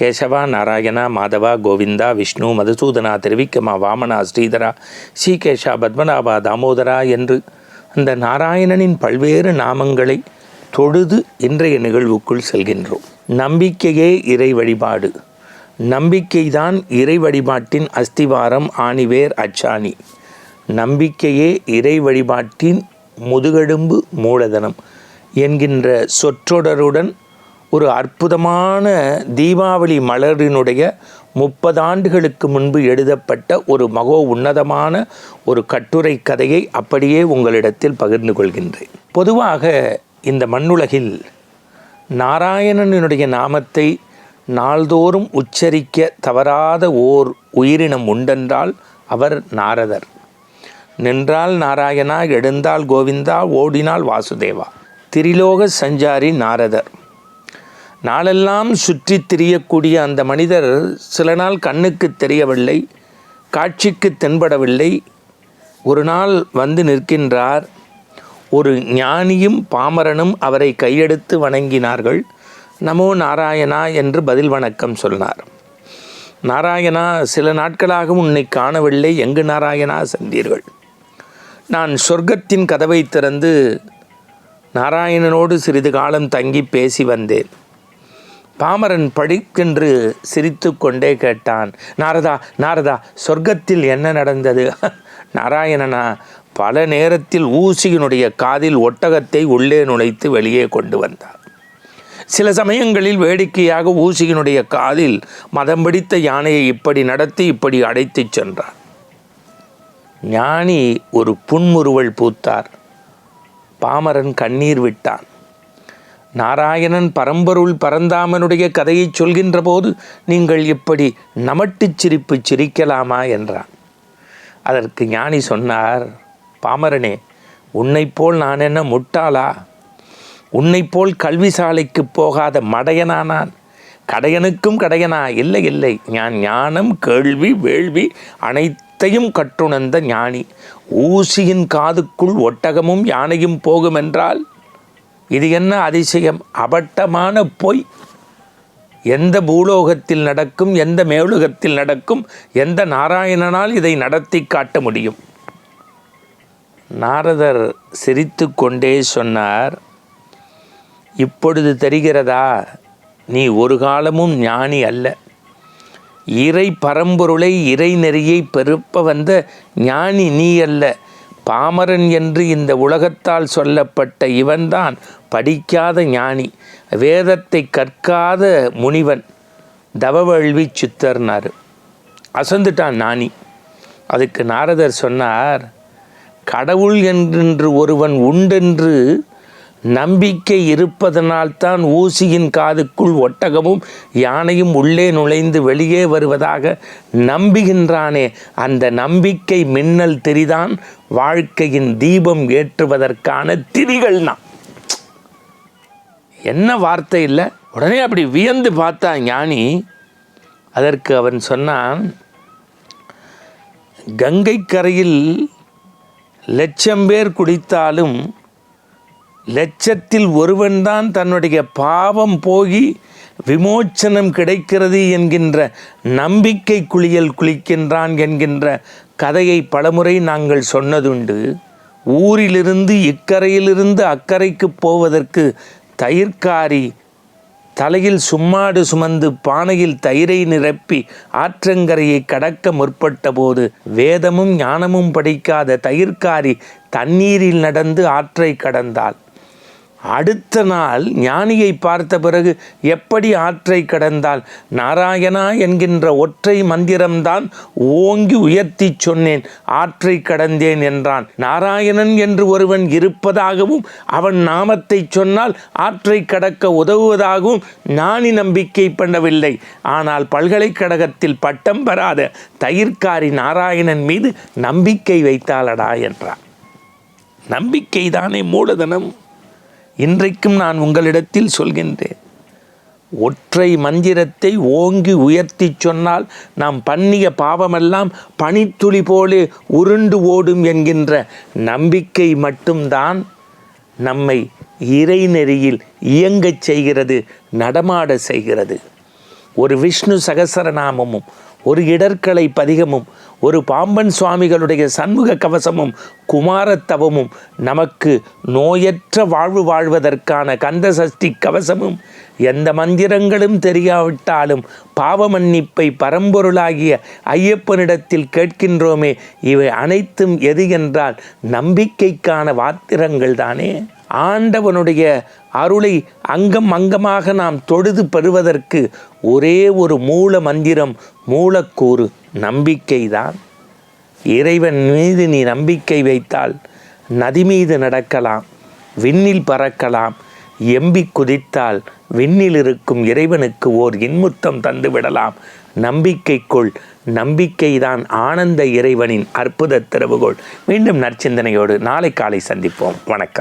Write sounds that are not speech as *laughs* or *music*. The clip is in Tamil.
கேசவா நாராயணா மாதவா கோவிந்தா விஷ்ணு மதுசூதனா திருவிக்கமா வாமனா ஸ்ரீதரா ஸ்ரீகேஷா பத்மநாபா தாமோதரா என்று அந்த நாராயணனின் பல்வேறு நாமங்களை தொழுது இன்றைய நிகழ்வுக்குள் செல்கின்றோம். நம்பிக்கையே இறை வழிபாடு. நம்பிக்கைதான் இறை வழிபாட்டின் அஸ்திவாரம் ஆணிவேர் அச்சாணி. நம்பிக்கையே இறை வழிபாட்டின் முதுகெலும்பு மூலதனம் என்கின்ற சொற்றொடருடன் ஒரு அற்புதமான தீபாவளி மலரினுடைய முப்பது ஆண்டுகளுக்கு முன்பு எழுதப்பட்ட ஒரு மகோ உன்னதமான ஒரு கட்டுரை கதையை அப்படியே உங்களிடத்தில் பகிர்ந்து கொள்கின்றேன். பொதுவாக இந்த மண்ணுலகில் நாராயணனுடைய நாமத்தை நாள்தோறும் உச்சரிக்க தவறாத ஓர் உயிரினம் உண்டென்றால் அவர் நாரதர். நின்றால் நாராயணா எழுந்தால் கோவிந்தா ஓடினால் வாசுதேவா திரிலோக சஞ்சாரி நாரதர். நாளெல்லாம் சுற்றித் திரியக்கூடிய அந்த மனிதர் சில நாள் கண்ணுக்கு தெரியவில்லை காட்சிக்கு தென்படவில்லை. ஒரு நாள் வந்து நிற்கின்றார். ஒரு ஞானியும் பாமரனும் அவரை கையெடுத்து வணங்கினார்கள். நமோ நாராயணா என்று பதில் வணக்கம் சொன்னார். நாராயணா சில நாட்களாக உன்னை காணவில்லை. எங்கு நாராயணா சென்றீர்கள்? நான் சொர்க்கத்தின் கதவை திறந்து நாராயணனோடு சிறிது காலம் தங்கி பேசி வந்தேன். பாமரன் படிக்கென்று சிரித்து கொண்டே கேட்டான் நாரதா நாரதா சொர்க்கத்தில் என்ன நடந்தது? *laughs* நாராயணனா பல நேரத்தில் ஊசியினுடைய காதில் ஒட்டகத்தை உள்ளே நுழைத்து வெளியே கொண்டு வந்தார். சில சமயங்களில் வேடிக்கையாக ஊசியினுடைய காதில் மதம் பிடித்த யானையை இப்படி நடத்தி இப்படி அடைத்துச் சென்றார். ஞானி ஒரு புன்முறுவல் பூத்தார். பாமரன் கண்ணீர் விட்டான். நாராயணன் பரம்பொருள் பரந்தாமனுடைய கதையை சொல்கின்ற போது நீங்கள் இப்படி நமட்டுச் சிரிப்பு சிரிக்கலாமா என்றான். அதற்கு ஞானி சொன்னார் பாமரனே உன்னைப் போல் நான் என்ன முட்டாளா? உன்னைப் போல் கல்வி போகாத மடையனா நான்? கடையனுக்கும் கடையனா? இல்லை இல்லை. ஞான் ஞானம் கேள்வி வேள்வி அனைத்தையும் கற்றுணர்ந்த ஞானி. ஊசியின் காதுக்குள் ஒட்டகமும் யானையும் போகும் என்றால் இது என்ன அதிசயம்? அபட்டமான பொய். எந்த பூலோகத்தில் நடக்கும் எந்த மேலுகத்தில் நடக்கும் எந்த நாராயணனால் இதை நடத்தி காட்ட முடியும்? நாரதர் சிரித்து கொண்டே சொன்னார் இப்பொழுது தெரிகிறதா? நீ ஒரு காலமும் ஞானி அல்ல. இறை பரம்பொருளை இறை நெறியை பெருப்ப வந்த ஞானி நீ அல்ல. பாமரன் என்று இந்த உலகத்தால் சொல்லப்பட்ட இவன்தான் படிக்காத ஞானி வேதத்தை கற்காத முனிவன். தவவழ்வி சித்தர்னார். அசந்துட்டான் ஞானி. அதுக்கு நாரதர் சொன்னார் கடவுள் என்று ஒருவன் உண்டென்று நம்பிக்கை இருப்பதனால்தான் ஊசியின் காதுக்குள் ஒட்டகமும் யானையும் உள்ளே நுழைந்து வெளியே வருவதாக நம்புகின்றானே. அந்த நம்பிக்கை மின்னல் திரிதான் வாழ்க்கையின் தீபம் ஏற்றுவதற்கான திரிகள் தான் என்ன வார்த்தை இல்லை? உடனே அப்படி வியந்து பார்த்தா ஞானி அதற்கு அவன் சொன்னான் கங்கை கரையில் லட்சம் பேர் குடித்தாலும் லட்சத்தில் ஒருவன்தான் தன்னுடைய பாவம் போகி விமோச்சனம் கிடைக்கிறது என்கின்ற நம்பிக்கை குளியல் குளிக்கின்றான் என்கின்ற கதையை பலமுறை நாங்கள் சொன்னதுண்டு. ஊரிலிருந்து இக்கரையிலிருந்து அக்கறைக்கு போவதற்கு தயிர்காரி தலையில் சும்மாடு சுமந்து பானையில் தயிரை நிரப்பி ஆற்றங்கரையை கடக்க முற்பட்ட போது வேதமும் ஞானமும் படிக்காத தயிர்காரி தண்ணீரில் நடந்து ஆற்றை கடந்தாள். அடுத்த நாள் ஞானியை பார்த்த பிறகு எப்படி ஆற்றை கடந்தால்? நாராயணா என்கின்ற ஒற்றை மந்திரம்தான் ஓங்கி உயர்த்தி சொன்னேன். ஆற்றை கடந்தேன் என்றான். நாராயணன் என்று ஒருவன் இருப்பதாகவும் அவன் நாமத்தை சொன்னால் ஆற்றை கடக்க உதவுவதாகவும் ஞானி நம்பிக்கை பண்ணவில்லை. ஆனால் பல்கலைக்கழகத்தில் பட்டம் பெறாத தயிர்காரி நாராயணன் மீது நம்பிக்கை வைத்தாளடா என்றான். நம்பிக்கை தானே மூலதனம்? இன்றைக்கும் நான் உங்களிடத்தில் சொல்கின்றேன். ஒற்றை மந்திரத்தை ஓங்கி உயர்த்தி சொன்னால் நாம் பண்ணிய பாவமெல்லாம் பனித்துளி போலே உருண்டு ஓடும் என்கின்ற நம்பிக்கை மட்டும்தான் நம்மை இறைநெறியில் இயங்கச் செய்கிறது நடமாட செய்கிறது. ஒரு விஷ்ணு சகசரநாமமும் ஒரு இடர்களை பதிகமும் ஒரு பாம்பன் சுவாமிகளுடைய சண்முக கவசமும் குமாரத்தவமும் நமக்கு நோயற்ற வாழ்வு வாழ்வதற்கான கந்த சஷ்டி கவசமும் எந்த மந்திரங்களும் தெரியாவிட்டாலும் பாவ மன்னிப்பை பரம்பொருளாகிய ஐயப்பனிடத்தில் கேட்கின்றோமே இவை அனைத்தும் எது என்றால் நம்பிக்கைக்கான வாத்திரங்கள் தானே ஆண்டவனுடைய அருளை அங்கம் அங்கமாக நாம் தொழுது பெறுவதற்கு ஒரே ஒரு மூல மந்திரம் மூலக்கூறு நம்பிக்கைதான். இறைவன் மீது நீ நம்பிக்கை வைத்தால் நதி மீது நடக்கலாம் விண்ணில் பறக்கலாம் எம்பி குதித்தால் விண்ணில் இருக்கும் இறைவனுக்கு ஓர் இன்முத்தம் தந்துவிடலாம் நம்பிக்கைக்குள் நம்பிக்கைதான் ஆனந்த இறைவனின் அற்புத திறவுகோள். மீண்டும் நற்சிந்தனையோடு நாளை காலை சந்திப்போம். வணக்கம்.